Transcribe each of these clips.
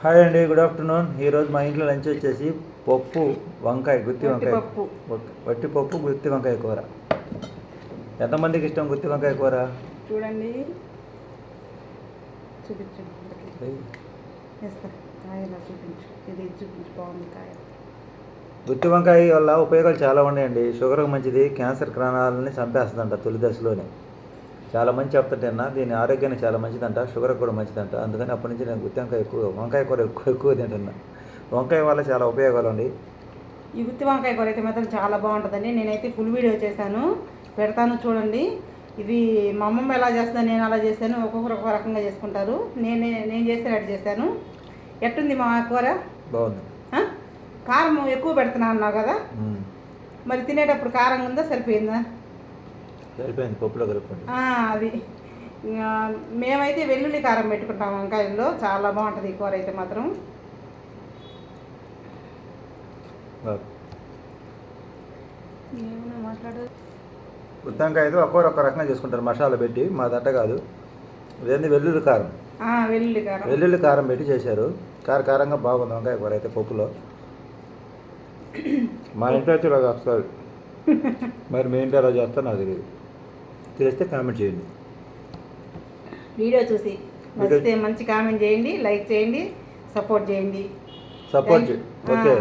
Hi అండి good afternoon. ఈరోజు మా ఇంట్లో లంచ్ వచ్చేసి పప్పు వంకాయ గుత్తి వంకాయ. వట్టి పప్పు గుత్తి వంకాయ కూర. ఎంతమందికి ఇష్టం గుత్తి వంకాయ కూర? చూడండి. గుత్తి వంకాయ వల్ల ఉపయోగాలు చాలా ఉన్నాయండి. షుగర్కి మంచిది క్యాన్సర్ కణాలని చంపేస్తుందంట తొలి దశలోనే. చాలా మంచి చెప్తుంటేనా దీని ఆరోగ్యానికి చాలా మంచిదంట షుగర్కి కూడా మంచిదంట. అందుకని అప్పటి నుంచి నేను గుత్తి వంకాయ ఎక్కువ వంకాయ కూర ఎక్కువ ఎక్కువ తింటున్నా. వంకాయ వల్ల చాలా ఉపయోగాలు అండి. ఈ గుత్తి వంకాయ కూర అయితే మాత్రం చాలా బాగుంటుందండి. నేనైతే ఫుల్ వీడియో చేశాను. పెడతాను చూడండి. ఇది మా అమ్మమ్మ ఎలా చేస్తుందో నేను అలా చేశాను. ఒక్కొక్కరు ఒక్కొక్క రకంగా చేసుకుంటారు. నేనే నేను చేసినట్టు చేశాను. ఎట్టుంది మా కూర? బాగుంది? కారం ఎక్కువ పెడుతున్నా అన్నావు కదా. మరి తినేటప్పుడు కారం ఉందా? సరిపోయిందా? సరిపోయింది పప్పులో కలుపుకోండి. ఆ, అది. మేమైతే వెల్లుల్లి కారం పెట్టుకుంటాం వంకాయల్లో. చాలా బాగుంటుంది ఈ కూర అయితే మాత్రం. అయితే ఒక్కొరు ఒక్క రకంగా చేసుకుంటారు మసాలా పెట్టి. మా దట్ట కాదు. ఇదేంది? వెల్లుల్లి కారం. ఆ, వెల్లుల్లి కారం. వెల్లుల్లి కారం పెట్టి చేశారు. కార కారంగా బాగుంది వంకాయ కూర అయితే పప్పులో. మా ఇంట్లో ఇలా చేస్తారు. మరి మీ ఇంట్లో ఎలా చేస్తారో నాకు తెలియదు. తెలిస్తే కామెంట్ చేయండి. వీడియో చూసి నచ్చితే మంచి కామెంట్ చేయండి లైక్ చేయండి సపోర్ట్ చేయండి. Support okay.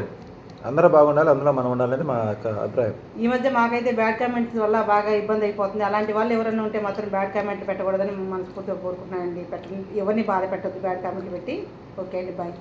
అందరూ బాగుండాలి అందులో మనం ఉండాలని మా యొక్క అభిప్రాయం. ఈ మధ్య మాకైతే బ్యాడ్ కామెంట్స్ వల్ల బాగా ఇబ్బంది అయిపోతుంది. అలాంటి వాళ్ళు ఎవరైనా ఉంటే మాత్రం బ్యాడ్ కామెంట్ పెట్టకూడదని మనస్ఫూర్తిగా కోరుకుంటున్నానండి. పెట్ట ఎవరిని బాధ పెట్టద్దు బ్యాడ్ కామెంట్ పెట్టి. ఓకే అండి బాయ్